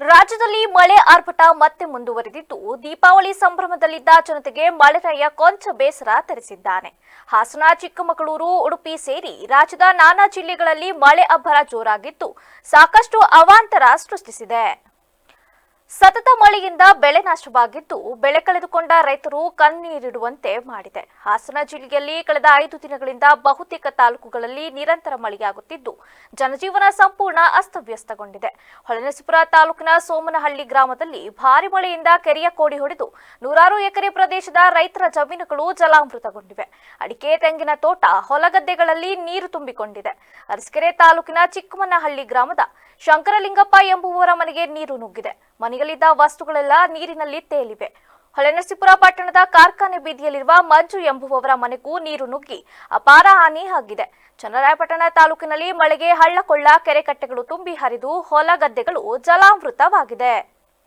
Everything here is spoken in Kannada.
ರಾಜ್ಯದಲ್ಲಿ ಮಳೆ ಆರ್ಭಟ ಮತ್ತೆ ಮುಂದುವರೆದಿದ್ದು, ದೀಪಾವಳಿ ಸಂಭ್ರಮದಲ್ಲಿದ್ದ ಜನತೆಗೆ ಮಳೆರಾಯ ಕೊಂಚ ಬೇಸರ ತರಿಸಿದ್ದಾನೆ. ಹಾಸನ, ಚಿಕ್ಕಮಗಳೂರು, ಉಡುಪಿ ಸೇರಿ ರಾಜ್ಯದ ನಾನಾ ಜಿಲ್ಲೆಗಳಲ್ಲಿ ಮಳೆ ಅಬ್ಬರ ಜೋರಾಗಿದ್ದು, ಸಾಕಷ್ಟು ಅವಾಂತರ ಸೃಷ್ಟಿಸಿದೆ. ಸತತ ಮಳೆಯಿಂದ ಬೆಳೆ ನಾಶವಾಗಿದ್ದು ಬೆಳೆ ಕಳೆದುಕೊಂಡ ರೈತರು ಕಣ್ಣೀರಿಡುವಂತೆ ಮಾಡಿದೆ. ಹಾಸನ ಜಿಲ್ಲೆಯಲ್ಲಿ ಕಳೆದ ಐದು ದಿನಗಳಿಂದ ಬಹುತೇಕ ತಾಲೂಕುಗಳಲ್ಲಿ ನಿರಂತರ ಮಳೆಯಾಗುತ್ತಿದ್ದು, ಜನಜೀವನ ಸಂಪೂರ್ಣ ಅಸ್ತವ್ಯಸ್ತಗೊಂಡಿದೆ. ಹೊಳೆನಸಿಪುರ ತಾಲೂಕಿನ ಸೋಮನಹಳ್ಳಿ ಗ್ರಾಮದಲ್ಲಿ ಭಾರಿ ಮಳೆಯಿಂದ ಕೆರೆಯ ಕೋಡಿ ಹೊಡೆದು ನೂರಾರು ಎಕರೆ ಪ್ರದೇಶದ ರೈತರ ಜಮೀನುಗಳು ಜಲಾಮೃತಗೊಂಡಿವೆ. ಅಡಿಕೆ, ತೆಂಗಿನ ತೋಟ, ಹೊಲಗದ್ದೆಗಳಲ್ಲಿ ನೀರು ತುಂಬಿಕೊಂಡಿದೆ. ಅರಸಕೆರೆ ತಾಲೂಕಿನ ಚಿಕ್ಕಮನಹಳ್ಳಿ ಗ್ರಾಮದ ಶಂಕರಲಿಂಗಪ್ಪ ಎಂಬುವವರ ಮನೆಗೆ ನೀರು ನುಗ್ಗಿದೆ. ಮನೆಯಲ್ಲಿದ್ದ ವಸ್ತುಗಳೆಲ್ಲ ನೀರಿನಲ್ಲಿ ತೇಲಿವೆ. ಹೊಳೆನರಸೀಪುರ ಪಟ್ಟಣದ ಕಾರ್ಖಾನೆ ಬೀದಿಯಲ್ಲಿರುವ ಮಂಜು ಎಂಬುವವರ ಮನೆಗೂ ನೀರು ನುಗ್ಗಿ ಅಪಾರ ಹಾನಿ ಆಗಿದೆ. ಚನ್ನರಾಯಪಟ್ಟಣ ತಾಲೂಕಿನಲ್ಲಿ ಮಳೆಗೆ ಹಳ್ಳಕೊಳ್ಳ ಕೆರೆಕಟ್ಟೆಗಳು ತುಂಬಿ ಹರಿದು ಹೊಲ ಗದ್ದೆಗಳು ಜಲಾಮೃತವಾಗಿದೆ.